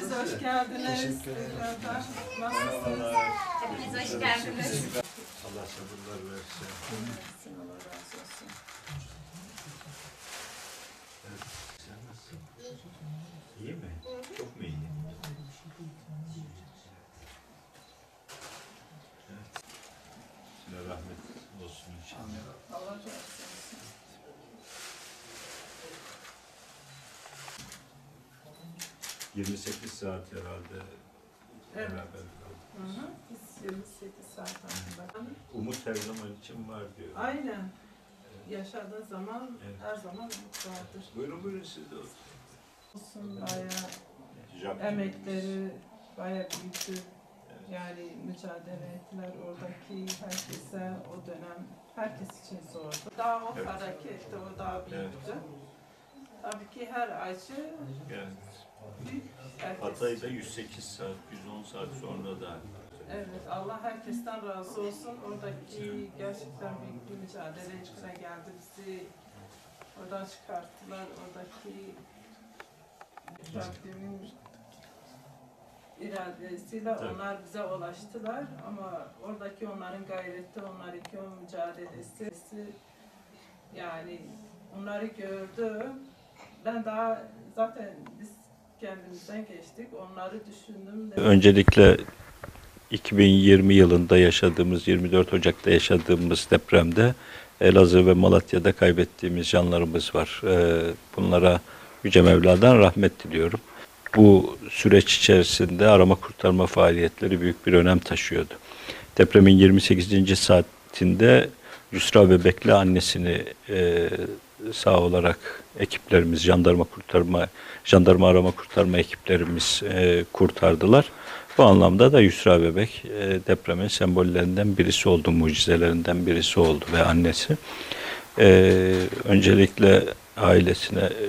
Siz hoş geldiniz. Tekrardan. Nasılsınız? Hepiniz hoş geldiniz. Allah sabırlar versin. Allah razı olsun. Sen nasılsın? İyi mi? Çok mu iyi? Evet. Size rahmet olsun inşallah. Allah razı olsun. Evet. 28 saat herhalde Evet. beraber kaldık. Hı hı. Biz 28 saat altında. Umut her zaman için var diyor. Aynen. Yaşadığın zaman Evet. her zaman umut vardır. Buyurun buyurun siz de oturun. Olsun bayağı emekleri bayağı büyüktü. Yani mücadele ettiler oradaki herkese o dönem herkes için zordu. Daha o Evet. harekette o daha büyüktü. Tabii ki her acı Evet. Herkes Hatay'da 108 saat, 110 saat sonra da Evet, Allah herkesten razı olsun. Oradaki gerçekten büyük bir mücadele içine geldi. Bizi oradan çıkarttılar. Oradaki Rabbimin iradesiyle Tabii. onlar bize ulaştılar. Ama oradaki onların gayreti, onlardaki o mücadelesi yani onları gördüm. Ben daha zaten biz kendimizden geçtik. Onları düşündüm. de- Öncelikle 2020 yılında yaşadığımız 24 Ocak'ta yaşadığımız depremde Elazığ ve Malatya'da kaybettiğimiz canlarımız var. Ee, Bunlara Yüce Mevla'dan rahmet diliyorum. Bu süreç içerisinde arama kurtarma faaliyetleri büyük bir önem taşıyordu. Depremin 28. saatinde Yusra Bebek'le annesini e, sağ olarak ekiplerimiz, jandarma kurtarma, jandarma arama kurtarma ekiplerimiz e, kurtardılar. Bu anlamda da Yusra Bebek e, depremin sembollerinden birisi oldu, mucizelerinden birisi oldu ve annesi. E, öncelikle ailesine e,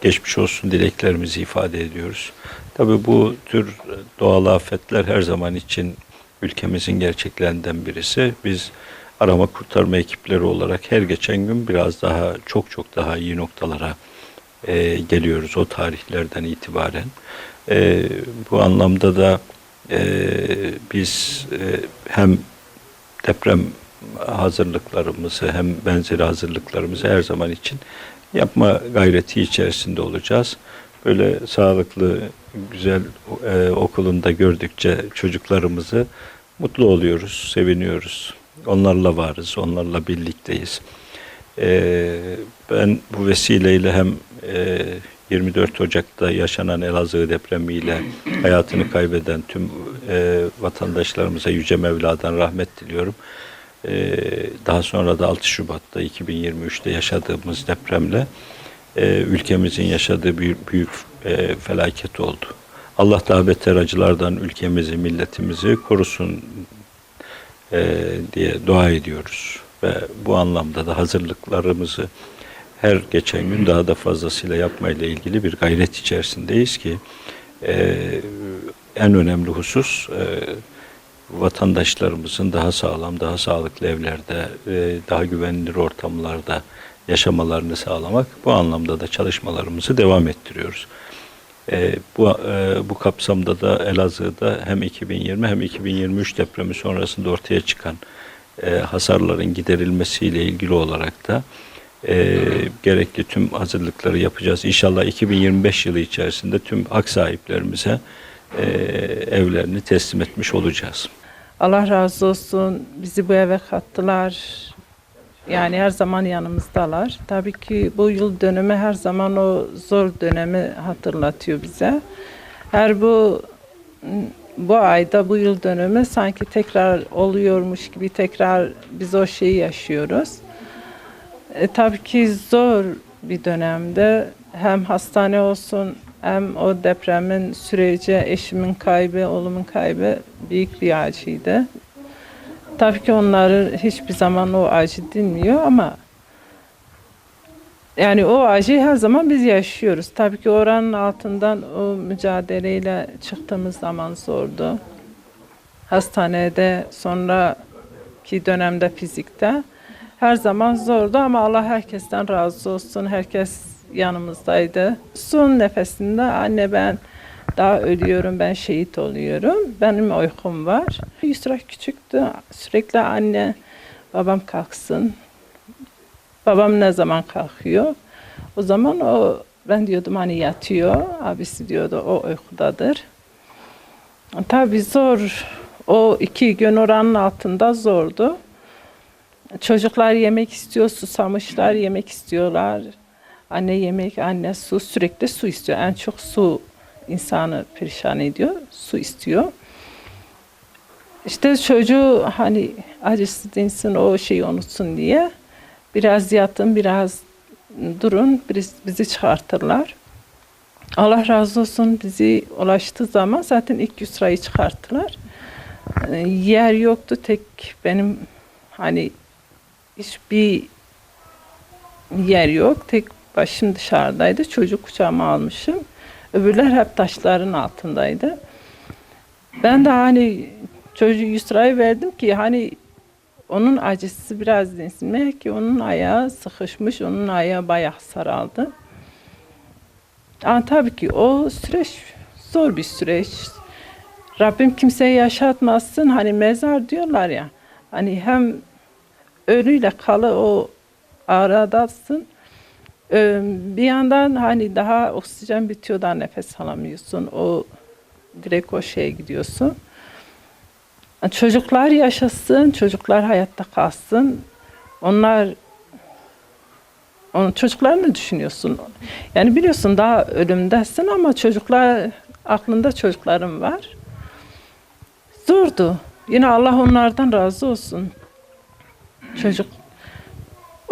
geçmiş olsun dileklerimizi ifade ediyoruz. Tabii bu tür doğal afetler her zaman için ülkemizin gerçeklerinden birisi. Biz arama kurtarma ekipleri olarak her geçen gün biraz daha çok çok daha iyi noktalara e, geliyoruz o tarihlerden itibaren. E, bu anlamda da e, biz e, hem deprem hazırlıklarımızı hem benzeri hazırlıklarımızı her zaman için yapma gayreti içerisinde olacağız. Böyle sağlıklı, güzel e, okulunda gördükçe çocuklarımızı mutlu oluyoruz, seviniyoruz. Onlarla varız, onlarla birlikteyiz. E, ben bu vesileyle hem e, 24 Ocak'ta yaşanan Elazığ depremiyle hayatını kaybeden tüm e, vatandaşlarımıza Yüce Mevla'dan rahmet diliyorum. E, daha sonra da 6 Şubat'ta 2023'te yaşadığımız depremle e, ülkemizin yaşadığı büyük, büyük e, felaket oldu. Allah daha beter acılardan ülkemizi, milletimizi korusun e, diye dua ediyoruz. Ve bu anlamda da hazırlıklarımızı her geçen gün daha da fazlasıyla yapmayla ilgili bir gayret içerisindeyiz ki e, en önemli husus e, vatandaşlarımızın daha sağlam, daha sağlıklı evlerde, e, daha güvenilir ortamlarda yaşamalarını sağlamak. Bu anlamda da çalışmalarımızı devam ettiriyoruz. E, bu e, bu kapsamda da Elazığ'da hem 2020 hem 2023 depremi sonrasında ortaya çıkan e, hasarların giderilmesiyle ilgili olarak da e, gerekli tüm hazırlıkları yapacağız. İnşallah 2025 yılı içerisinde tüm hak sahiplerimize e, evlerini teslim etmiş olacağız. Allah razı olsun. Bizi bu eve kattılar. Yani her zaman yanımızdalar. Tabii ki bu yıl dönümü her zaman o zor dönemi hatırlatıyor bize. Her bu bu ayda bu yıl dönümü sanki tekrar oluyormuş gibi tekrar biz o şeyi yaşıyoruz. E, tabii ki zor bir dönemde hem hastane olsun hem o depremin süreci, eşimin kaybı, oğlumun kaybı büyük bir acıydı. Tabii ki onları hiçbir zaman o acı dinmiyor ama yani o acıyı her zaman biz yaşıyoruz. Tabii ki oranın altından o mücadeleyle çıktığımız zaman zordu. Hastanede sonraki dönemde fizikte her zaman zordu ama Allah herkesten razı olsun. Herkes yanımızdaydı. Son nefesinde anne ben daha ölüyorum, ben şehit oluyorum. Benim uykum var. Yusra küçüktü. Sürekli anne, babam kalksın. Babam ne zaman kalkıyor? O zaman o ben diyordum hani yatıyor. Abisi diyordu o uykudadır. Tabii zor. O iki gün oranın altında zordu. Çocuklar yemek istiyor, susamışlar, yemek istiyorlar. Anne yemek, anne su, sürekli su istiyor. En çok su insanı perişan ediyor, su istiyor. İşte çocuğu hani acısı dinsin, o şeyi unutsun diye biraz yatın, biraz durun, biz- bizi çıkartırlar. Allah razı olsun bizi ulaştığı zaman zaten ilk Yusra'yı çıkarttılar. Ee, Yer yoktu tek benim hani hiçbir yer yok. Tek başım dışarıdaydı. Çocuk kucağıma almışım. Öbürler hep taşların altındaydı. Ben de hani çocuğu Yusra'ya verdim ki hani onun acısı biraz dinsin. Meğer ki onun ayağı sıkışmış, onun ayağı bayağı saraldı. Ama tabii ki o süreç zor bir süreç. Rabbim kimseye yaşatmasın. Hani mezar diyorlar ya. Hani hem ölüyle kalı o aradasın. Ee, Bir yandan hani daha oksijen bitiyor da nefes alamıyorsun. O direkt o şeye gidiyorsun. Çocuklar yaşasın, çocuklar hayatta kalsın. Onlar onun çocuklar ne düşünüyorsun? Yani biliyorsun daha ölümdesin ama çocuklar aklında çocuklarım var. Zordu. Yine Allah onlardan razı olsun. Çocuk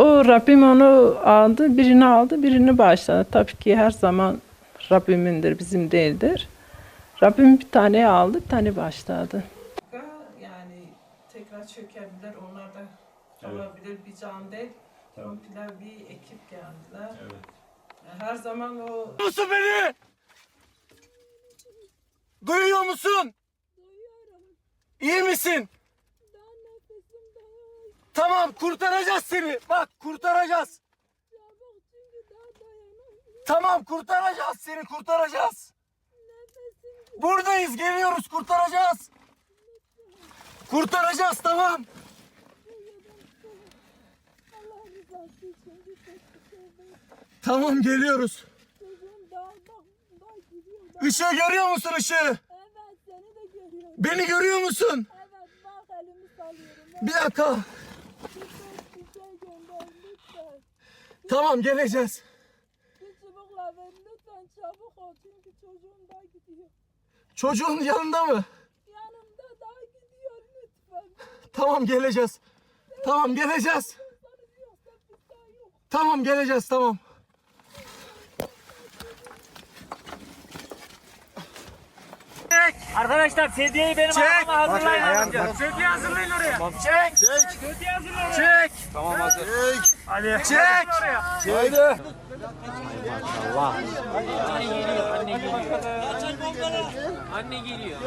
o Rabbim onu aldı, birini aldı, birini bağışladı. Tabii ki her zaman Rabbimindir, bizim değildir. Rabbim bir tane aldı, bir tane bağışladı. Yani tekrar çökebilir, onlar da olabilir bir can değil. Komple bir ekip geldiler. Her zaman o musun beni? Duyuyor musun? İyi misin? Tamam kurtaracağız seni. Bak kurtaracağız. Tamam kurtaracağız seni kurtaracağız. Buradayız geliyoruz kurtaracağız. Kurtaracağız tamam. Tamam geliyoruz. Işığı görüyor musun ışığı? Evet seni de görüyorum. Beni görüyor musun? Evet bak elimi sallıyorum. Bir dakika. Tamam geleceğiz. Çocuğun yanında mı? Yanımda daha gidiyor lütfen. Tamam geleceğiz. Tamam geleceğiz. Tamam geleceğiz tamam. Arkadaşlar sedyeyi benim Çek. arkama hazırlayın. Ayağım- Sedye hazırlayın oraya. Çek. Çek. Sedye hazırlayın oraya. Çek. Tamam hazır. Hadi. Çek. Oraya. Haydi. Anne geliyor.